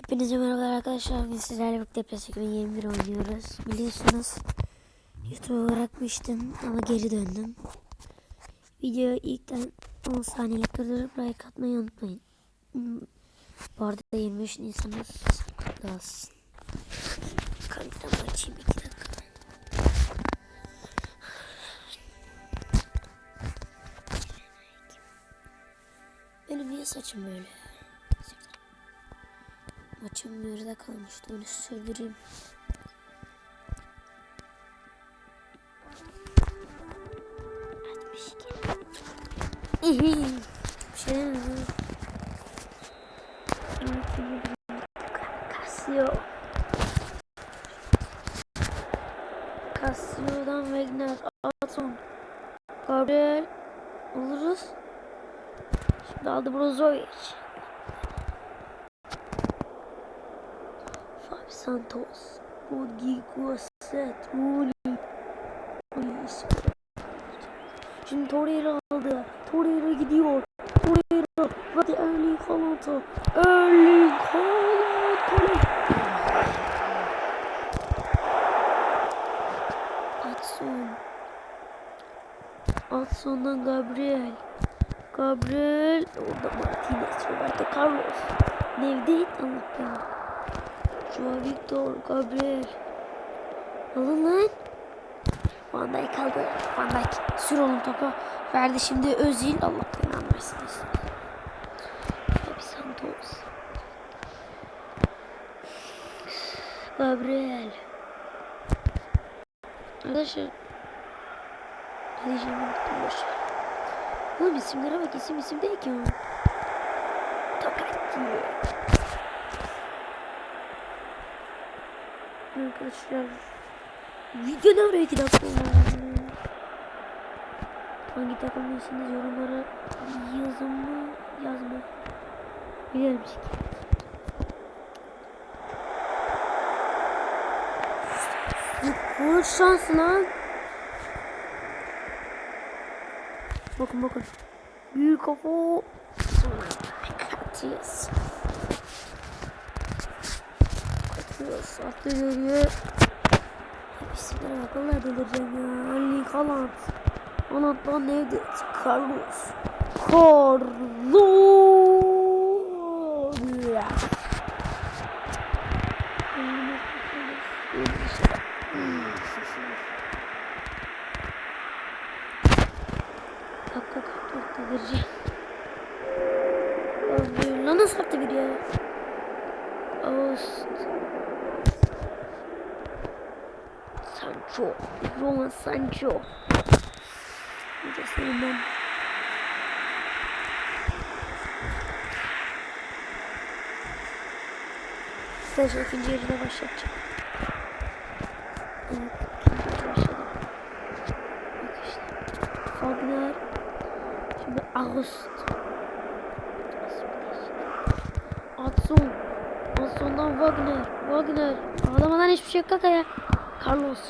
Hepinize merhabalar arkadaşlar. Biz sizlerle birlikte PES 2021 oynuyoruz. Biliyorsunuz YouTube'a bırakmıştım ama geri döndüm. Videoyu ilkten 10 saniyelik durdurup like atmayı unutmayın. Hmm, Bu arada 23 Nisan'ız kutlu olsun. Kameramı açayım 2 dakika. Benim niye saçım böyle? Maçım yarıda kalmıştı. Onu iki. Bir şey demiyorum. Casio. Casio'dan Wagner. Aton. Gabriel. Oluruz. Şimdi aldı Brozovic. Santos, Rodrigo Gosset, Rulli. Şimdi Torreira aldı. Torreira gidiyor. Torreira. Hadi Erling Haaland'a. Erling Haaland. Kale. Atson. Atson'dan Gabriel. Gabriel. Orada Martinez. Roberto Carlos. Nevdet. Belanı. Joao Victor, Gabriel. Alın lan. Van Dijk kaldı. Van Dijk sür oğlum topu. Verdi şimdi Özil. Allah belanı versin. Fabi Santos. Gabriel. Arkadaşlar. Diyeceğimi unuttum boşver. Oğlum isimlere bak isim isim değil ki o. Tokatçı. Arkadaşlar video ne araya 2 dakika oldu? Hangi takımlısınız yorumlara yazın mı yazma. Biliyorum ki. Bu şans lan. Bakın bakın. Büyük kafa. Katıyoruz. Atıyoruz. Atlıyor yürüyor. Bismillah kadar delireceğim ya. Ali Kalan. Anadolu'dan evde Carlos. Carlos. Yeah. Roman Sancho. Ben. Size ikinci yarıda başlayacağım. Evet, ikinci yarı başladı. Bak işte. Fagner. Şimdi August. Atson. Atson'dan Wagner. Wagner. Ağlamadan hiçbir şey yok kaka ya. Carlos.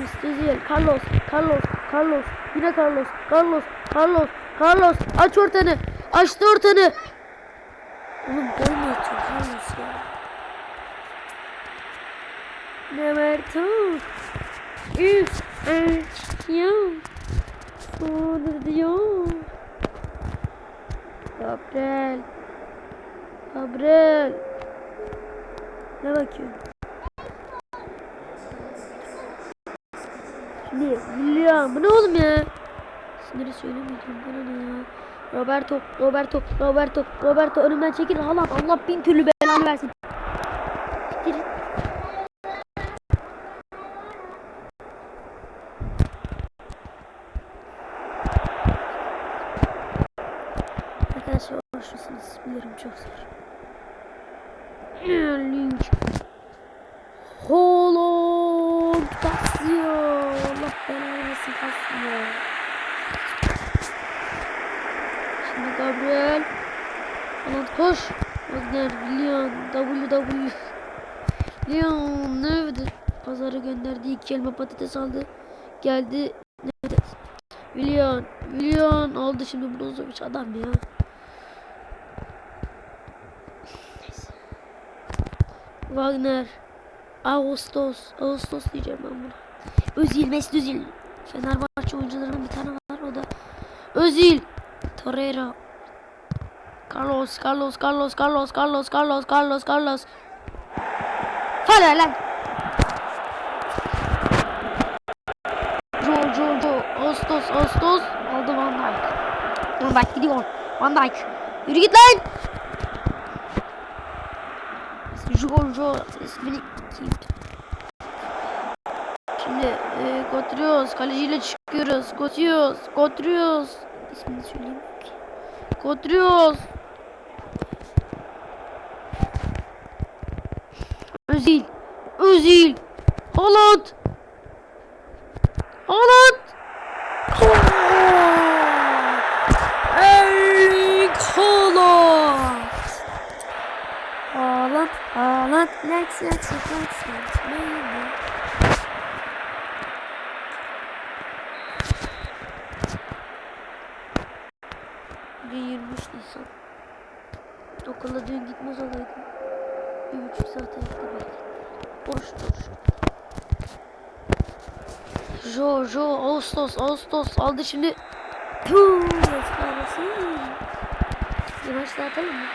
Müstezil. Carlos. Carlos. Carlos. Yine Carlos. Carlos. Carlos. Carlos. Aç ortanı. Açtı ortanı. Oğlum gol mü atıyor Carlos ya? Ne Merto? Üf. Açıyor. Sonra diyor. Gabriel. Gabriel. Ne bakıyorsun? milyon. Bu ne oğlum ya? Sınırı söylemeyeceğim bana ne ya. Roberto, Roberto, Roberto, Roberto önümden çekil. Allah Allah bin türlü belanı versin. Siktirin. Arkadaşlar uğraşıyorsunuz. Bilirim çok zor. Link. Holland basıyor ya. Şimdi Gabriel. Aman koş. Wagner, Leon, WW. Leon nerede? Pazara gönderdiği iki elma patates aldı. Geldi. Nerede? Leon, Leon oldu şimdi bunu uzamış adam ya. Neyse. Wagner. Ağustos. Ağustos diyeceğim ben buna. Özil, Mesut Özil. Fenerbahçe. Özil. Torreira. Carlos, Carlos, Carlos, Carlos, Carlos, Carlos, Carlos, Carlos. Fala lan. Jo, Jo, Jo. Ağustos, Ağustos. Aldı Van Dijk. Van Dijk gidiyor. Van Dijk. Yürü git lan. Jo, Jo. İsmini kim? Şimdi e, götürüyoruz. Kaleciyle çıkıyoruz. Götürüyoruz. Götürüyoruz. İsmini söyleyeyim. Götürüyoruz. Özil. Özil. Haaland. Haaland. Erling Haaland. Haaland. Haaland. Lex, Lex, Lex, 23 Nisan. Okula dün gitmez olaydım. Bir buçuk saat ayakta bekledim. Boş boş. Jo Jo Ağustos Ağustos aldı şimdi. Puuu yazıklarası. Bir maç daha atalım mı?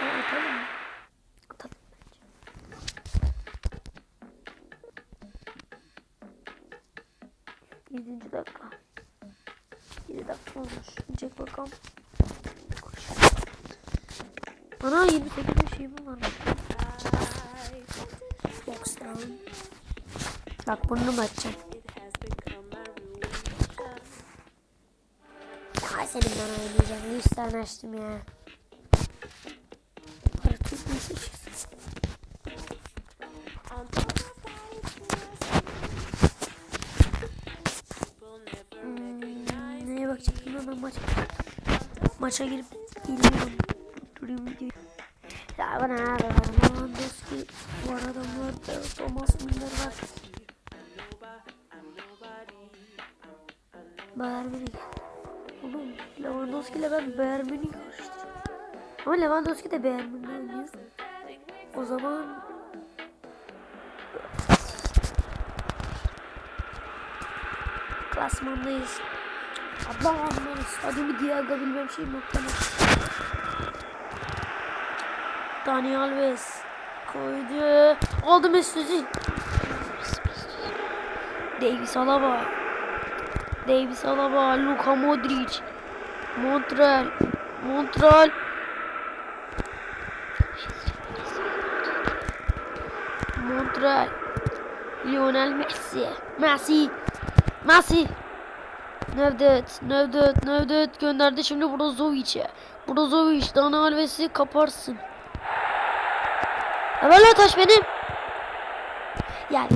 Ha, atalım mı? Atalım bence. Yedinci dakika. 7 dakika olmuş. Çek bakalım. Ana 28 şeyim varmış. Box down. Bak bunu mu açacağım? Ya senin bana oynayacağım. 100 tane açtım ya. Para tutmayı seçiyorsun. Hmm, neye bakacaktım ben maça maça girip geliyorum. Durayım videoyu. Ya bana Lewandowski bu arada da Thomas Müller var. Bayern Münih. Oğlum Lewandowski ile ben Bayern Münih karıştırıyorum. Ama Lewandowski de Bayern Münih oynuyor. O zaman klasmandayız. Allah'ım stadyumu Diago bilmem şey noktalar. Dani Alves koydu. Aldı Mesut Özil. Davis Alaba. Davis Alaba. Luka Modric. Montreal. Montreal. Montreal. Lionel Messi. Messi. Messi. Nevdet, Nevdet, Nevdet gönderdi şimdi Brozovic'e. Brozovic, Dani Alves'i kaparsın. Hemen o taş benim. Yani.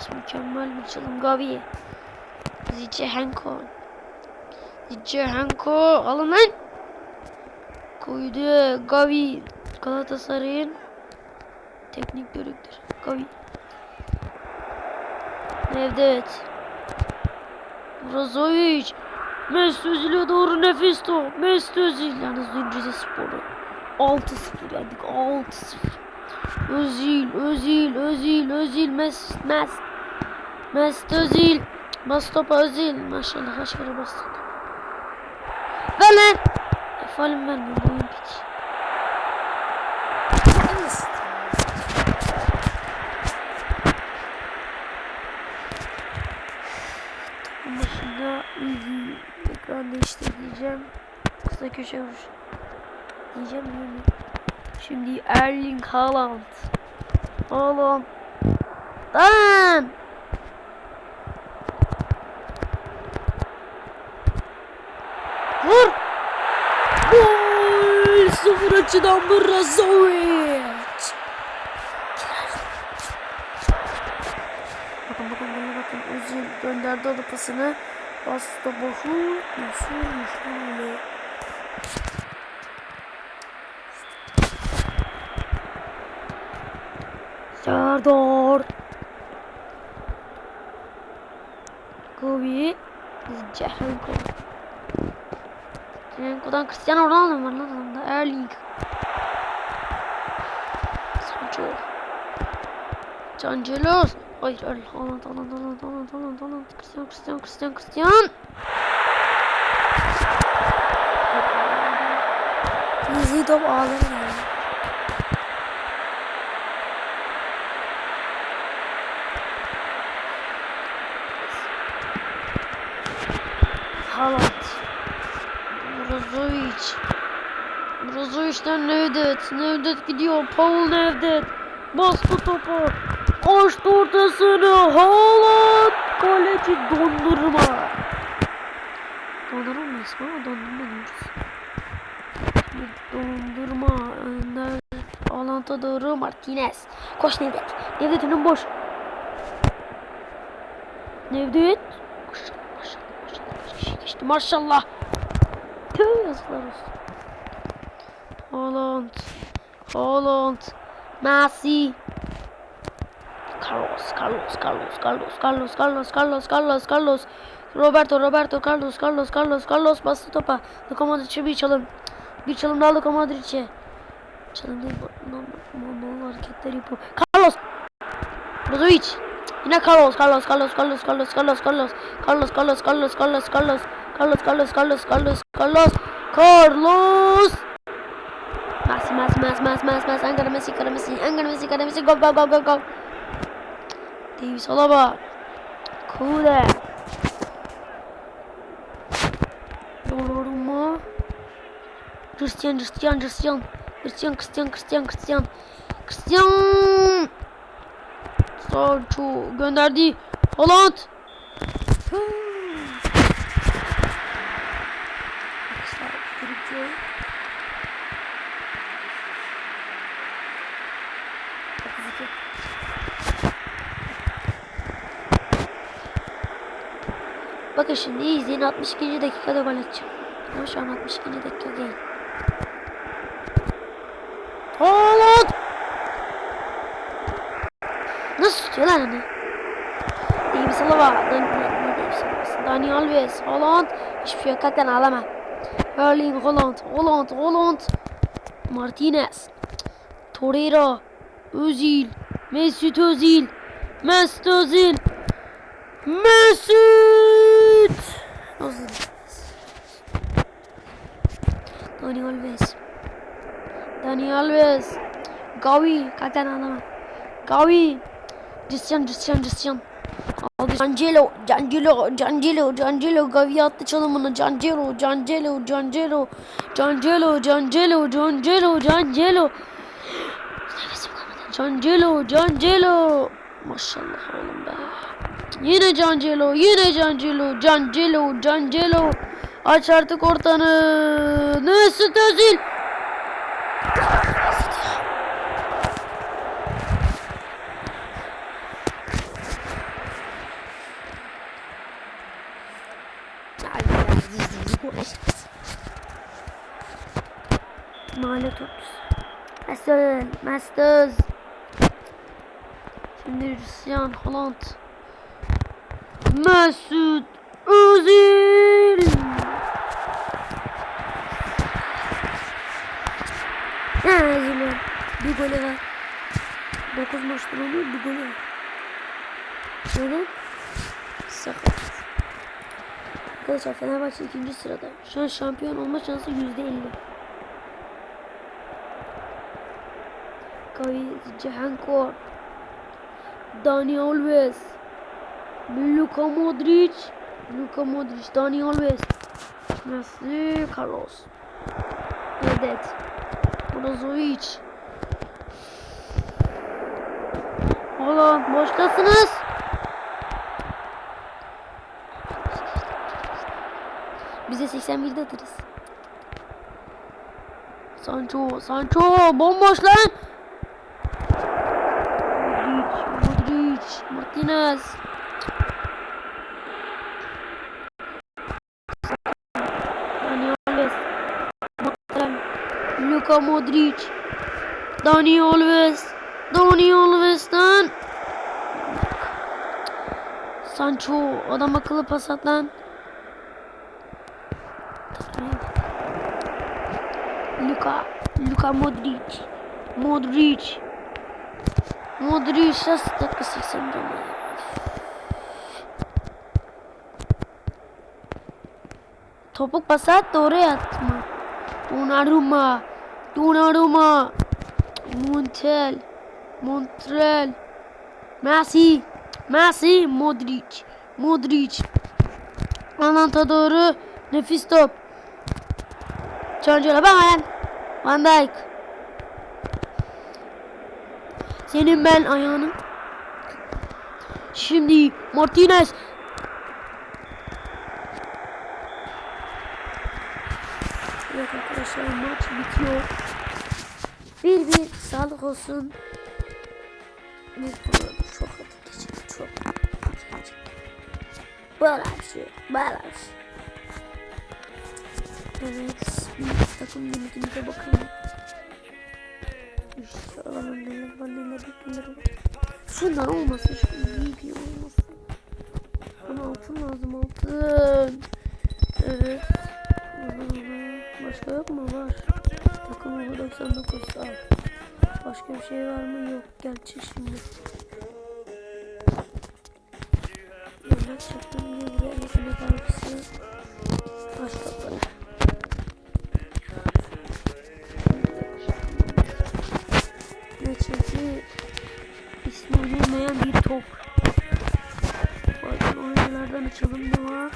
Alves mükemmel bir çalım. Gavi. Zicehenko. Zicehenko. Alın lan. Koydu. Gavi. Galatasaray'ın teknik direktörü. Gavi. Nevdet. Brozovic. Mesut Özil'e doğru nefis top. Mesut Özil. Yalnız dün Rize Spor'u 6-0 yendik. 6-0. Özil, Özil, Özil, Özil, Mesut, Mesut. Mesut Özil. Bas topa Özil. Maşallah kaç kere bastı. Ver lan. Efendim vermiyor. Ekran değiştir diyeceğim. Kısa köşe vuruş. Diyeceğim mi? Şimdi Erling Haaland. Haaland. Lan! Vur! Gol! Sıfır açıdan Brazovic. Bakın bakın bana bakın Özil Gönderdi onu pasını. Bastı boşu. Nasılmış lan öyle? Serdar. Kobe. Cehenko. Cehenko'dan Cristiano Ronaldo var lan adamda. Erling. Sancho. Cancelos. Hayır öyle. Haaland, Haaland, Haaland, Haaland, Haaland, Haaland. Cristiano, Cristiano, Cristiano, Cristiano. Yüzüğü top ağları yani. Haaland. Brozovic. Brozovic'den Nevdet. Nevdet gidiyor. Paul Nevdet. Bastı topu. Açtı ortasını. Haaland. Kaleci dondurma. Dondurma mı ismi ama dondurma diyoruz. Dondurma. Önder. Alanta doğru Martinez. Koş Nevdet. Nevdet önün boş. Nevdet. Maşallah maşallah maşallah. Geçti maşallah. Tüh yazıklar olsun. Haaland. Haaland. Messi. Carlos, Carlos, Carlos, Carlos, Carlos, Carlos, Carlos, Carlos, Carlos. Roberto, Roberto, Carlos, Carlos, Carlos, Carlos bastı topa. Modric'e bir çalım. Bir çalım daha Modric'e. Çalım değil, normal, normal hareketler yapıyor. Carlos. Brozovic. Yine Carlos, Carlos, Carlos, Carlos, Carlos, Carlos, Carlos, Carlos, Carlos, Carlos, Carlos, Carlos, Carlos, Carlos, Carlos, Carlos, Carlos, Carlos. Messi, Messi, Messi, Messi, Messi, Messi, Ankara Messi, Ankara Messi, Ankara Messi, Ankara Messi, gol, gol, gol, gol, gol. Davis Alaba. Kude. Donnarumma. Christian, Christian, Christian. Christian, Christian, Christian, Christian. Christian. Sancho gönderdi. Haaland. Arkadaşlar, Türkiye. Otuz iki. Bakın şimdi izleyin 62. dakikada gol atacağım. Ama şu an 62. dakika değil. Haaland! Nasıl tutuyor lan hani? Davis Alaba. Dan ne, ne Davis Alaba'sı? Dani Alves. Haaland. Hiçbir şey yok. Kalktan ağlama. Erling Haaland. Haaland. Haaland. Martinez. Torreira. Özil. Mesut Özil. Mesut Özil. Mesut Özil. Dani Alves. Dani Alves. Gavi. Kalktan ağlama. Gavi. Cristian, Cristian, Cristian. Aldı. Cancelo, Cancelo, Cancelo, Cancelo. Gavi attı çalımını. Cancelo, Cancelo, Cancelo. Cancelo, Cancelo, Cancelo, Cancelo. Cancelo, Cancelo. Maşallah oğlum be. Yine Cancelo, yine Cancelo, Cancelo, Cancelo. Aç artık ortanı. Mesut Özil. Mahalle topçusu. Mesut, Mesut. Şimdi Cristiano Haaland. Mesut Özil. Ne Özil'in? Bir golü var. 9 maçta oluyor bir golü var. Neden? Sakat. Arkadaşlar Fenerbahçe ikinci sırada. Şu an şampiyon olma şansı yüzde elli. Gavi Cehenko. Dani Alves. Luka Modric. Luka Modric. Dani Alves. Messi. Carlos. Nedet. Brozovic. Oğlum boştasınız. Bize 81'de atarız. Sancho, Sancho bomboş lan. Modric, Modric, Martinez. Luka Modric. Dani Alves. Dani Alves'ten. Sancho adam akıllı pas at lan. Luka. Luka Modric. Modric. Modric nasıl dakika 80 ama ya. Topuk pas at da oraya atma. Donnarumma. Donnarumma. Montel. Montrel. Messi. Messi. Modric. Modric. Alanta doğru. Nefis top. Çancıla lan. Van Dijk. Senin ben ayağını. Şimdi Martinez. Evet arkadaşlar bitiyor. Bir bir sağlık olsun. Biz bunu çok hızlı geçelim. Çok Böyle bir şey. Böyle bir şey. Evet. Bir takım yönetimine bakalım. İşte alalım neler var neler var. Şundan olmasın. Şu video olmasın. Bana altın lazım altın. Evet. Başka yok mu? Var. Takımı bu 99 al. Başka bir şey var mı? Yok. Gel çık şimdi. Yolda çıktım. Yine buraya yetenek avcısı. Başka böyle. Ne çünkü ismi oynayamayan bir top. Bazen oyunculardan açalım ne var?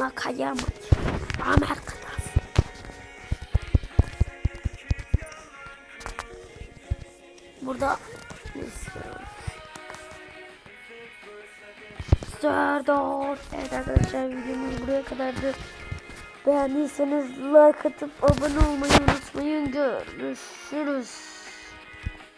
Nakayama. Amerika'da. Burada Serdar. Evet arkadaşlar videomuz buraya kadardı. Beğendiyseniz like atıp abone olmayı unutmayın. Görüşürüz.